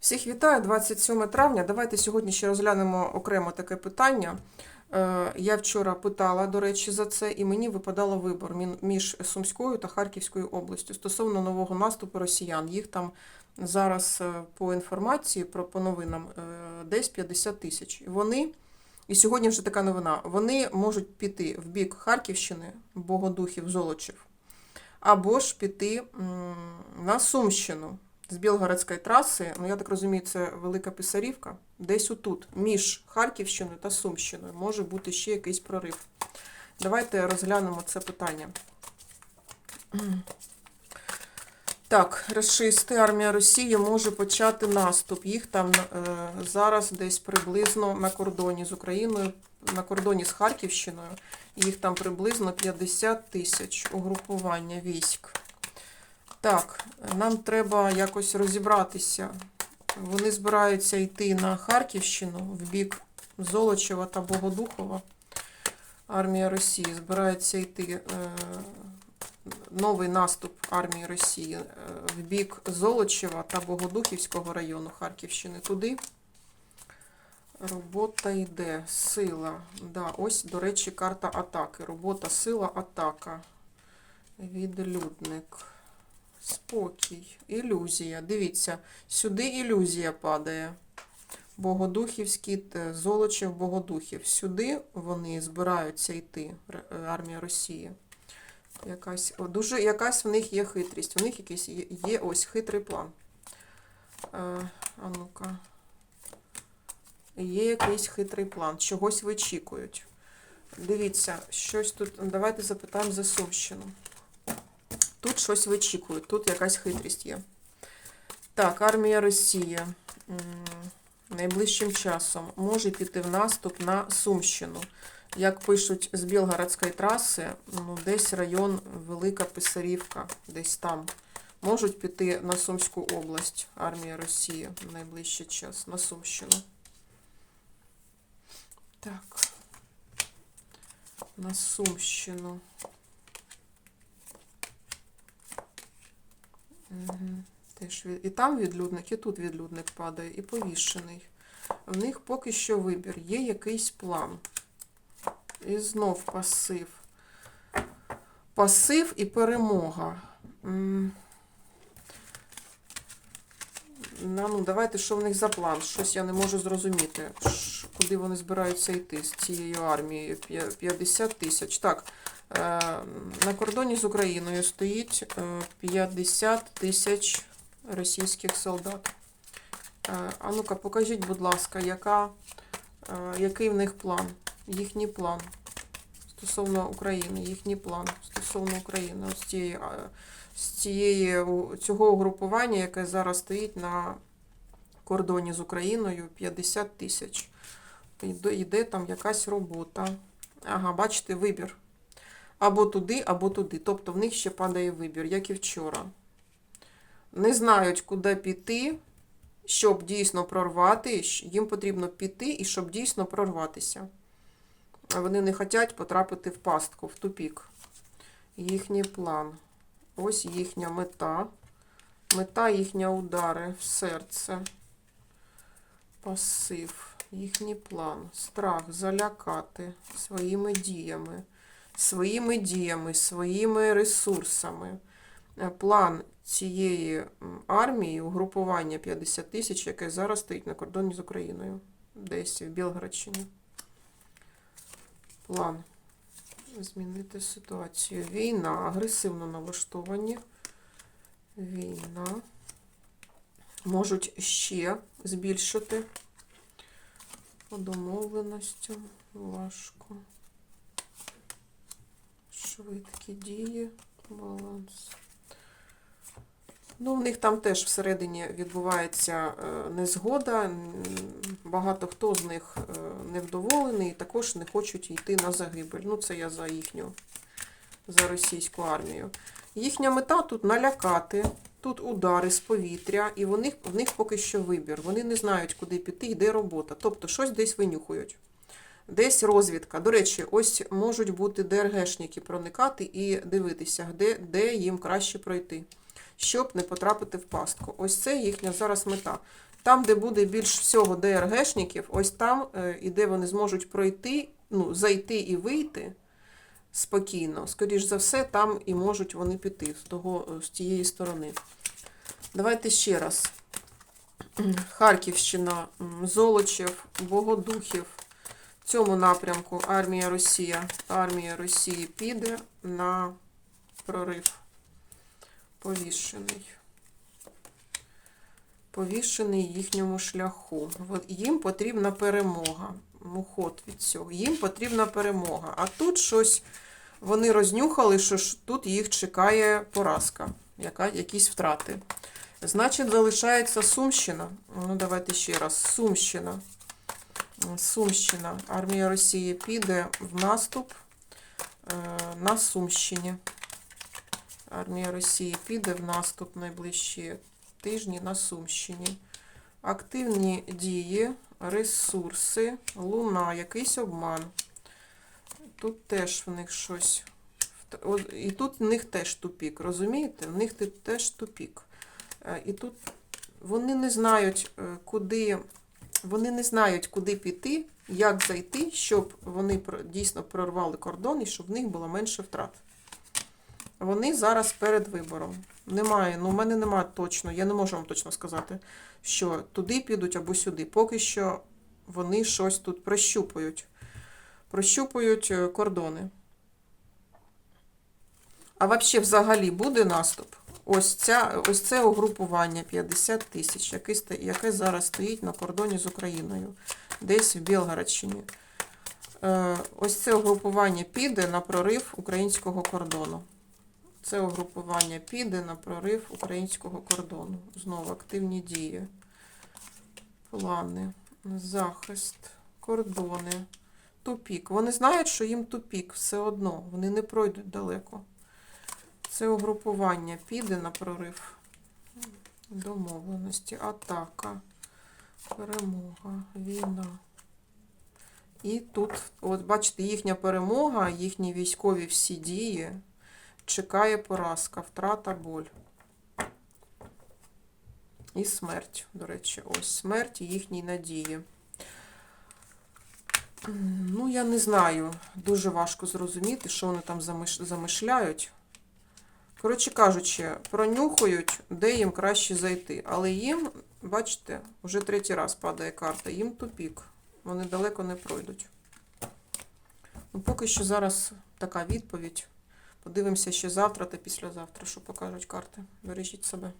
Всіх вітаю, 27 травня. Давайте сьогодні ще розглянемо окремо таке питання. Е, Я вчора питала, до речі, за це, і мені випадало вибор між Сумською та Харківською областю стосовно нового наступу росіян. Їх там зараз е, по інформації, про по новинам, е, десь 50 тисяч. Вони, і сьогодні вже така новина, вони можуть піти в бік Харківщини, Богодухів, Золочів, або ж піти на Сумщину з Білгородської траси, ну я так розумію, це Велика Писарівка, десь отут, між Харківщиною та Сумщиною, може бути ще якийсь прорив. Давайте розглянемо це питання. Так, расисти, армія Росії може почати наступ. Їх там е, зараз десь приблизно на кордоні з Україною, на кордоні з Харківщиною. Їх там приблизно 50 тисяч угрупування військ. Так, нам треба якось розібратися. Вони збираються йти на Харківщину в бік Золочева та Богодухова. Армія Росії збирається йти е, новий наступ армії Росії е, в бік Золочева та Богодухівського району Харківщини. Туди робота йде, сила. Да, ось, до речі, карта атаки. Робота, сила, атака. Відлюдник. Спокій, ілюзія. Дивіться, сюди ілюзія падає. Богодухівський, е, Золочев, Богодухів. Сюди вони збираються йти, е, армія Росії. Якась, дуже, якась в них є хитрість. У них якийсь є, є ось хитрий план. Е, а ну-ка. Є якийсь хитрий план. Чогось вичікують. Дивіться, щось тут. Давайте запитаємо за Сумщину. Тут щось вичікують, тут якась хитрість є. Так, армія Росії найближчим часом може піти в наступ на Сумщину. Як пишуть з Білгородської траси, ну, десь район Велика Писарівка, десь там. Можуть піти на Сумську область армія Росії в найближчий час, на Сумщину. Так. На Сумщину. Мгм. Теж. І там відлюдник, і тут відлюдник падає, і повішений. В них поки що вибір. Є якийсь план. І знов пасив. Пасив і перемога. Ну, давайте, що в них за план? Щось я не можу зрозуміти. Куди вони збираються йти з цією армією? 50 тисяч. Так, на кордоні з Україною стоїть е, 50 тисяч російських солдат. Е, А ну-ка, покажіть, будь ласка, яка, е, який в них план? Їхній план стосовно України, їхній план стосовно України. Ось цієї, е, з цієї, цього угрупування, яке зараз стоїть на кордоні з Україною, 50 тисяч. Йде там якась робота. Ага, бачите, вибір. Або туди, або туди. Тобто в них ще падає вибір, як і вчора. Не знають, куди піти, щоб дійсно прорвати. Їм потрібно піти і щоб дійсно прорватися. Вони не хочуть потрапити в пастку, в тупік. Їхній план. Ось їхня мета. Мета їхня удари в серце. Пасив. Їхній план. Страх залякати своїми діями. Своїми діями, своїми ресурсами. Е, План цієї армії, угрупування 50 тисяч, яке зараз стоїть на кордоні з Україною. Десь в Білгородщині. План. Змінити ситуацію. Війна. Агресивно налаштовані. Війна. Можуть ще збільшити по домовленостям. Важко. Швидкі дії. Баланс. Ну, в них там теж всередині відбувається е, незгода. Багато хто з них е, невдоволений і також не хочуть йти на загибель. Ну, це я за їхню, за російську армію. Їхня мета тут налякати, тут удари з повітря, і в них, в них поки що вибір. Вони не знають, куди піти і де робота. Тобто щось десь винюхують. Десь розвідка. До речі, ось можуть бути ДРГшники проникати і дивитися, де, де їм краще пройти, щоб не потрапити в пастку. Ось це їхня зараз мета. Там, де буде більш всього ДРГшників, ось там, е, і де вони зможуть пройти, ну, зайти і вийти спокійно. Скоріш за все, там і можуть вони піти з, того, е, з тієї сторони. Давайте ще раз. Харківщина, Золочів, Богодухів. В цьому напрямку армія Росія, армія Росії піде на прорив. Повішений. Повішений їхньому шляху. Їм потрібна перемога. Уход від цього. Їм потрібна перемога. А тут щось вони рознюхали, що ж тут їх чекає поразка, яка, якісь втрати. Значить, залишається Сумщина. Ну, давайте ще раз. Сумщина. Сумщина. Армія Росії піде в наступ е, на Сумщині. Армія Росії піде в наступ найближчі тижні на Сумщині. Активні дії, ресурси, луна, якийсь обман. Тут теж в них щось. І тут в них теж тупік, розумієте? В них теж тупік. Е, І тут вони не знають, е, куди, вони не знають, куди піти, як зайти, щоб вони дійсно прорвали кордон і щоб в них було менше втрат. Вони зараз перед вибором. Немає, ну в мене немає точно, я не можу вам точно сказати, що туди підуть або сюди. Поки що вони щось тут прощупують. Прощупують е, кордони. А взагалі, взагалі буде наступ? Ось, ця, ось це угрупування 50 тисяч, яке, зараз стоїть на кордоні з Україною, десь в Білгородщині. Е, ось це угрупування піде на прорив українського кордону. Це угрупування піде на прорив українського кордону. Знову активні дії. Плани, захист, кордони, тупік. Вони знають, що їм тупік все одно. Вони не пройдуть далеко. Це угрупування піде на прорив. Домовленості, атака, перемога, війна. І тут, от бачите, їхня перемога, їхні військові всі дії чекає поразка, втрата, боль. І смерть, до речі, ось смерть їхній надії. Ну, я не знаю. Дуже важко зрозуміти, що вони там замиш- замишляють. Коротше кажучи, пронюхають, де їм краще зайти. Але їм, бачите, вже третій раз падає карта, їм тупік. Вони далеко не пройдуть. Ну, поки що зараз така відповідь. Подивимося ще завтра та післязавтра, що покажуть карти. Бережіть себе.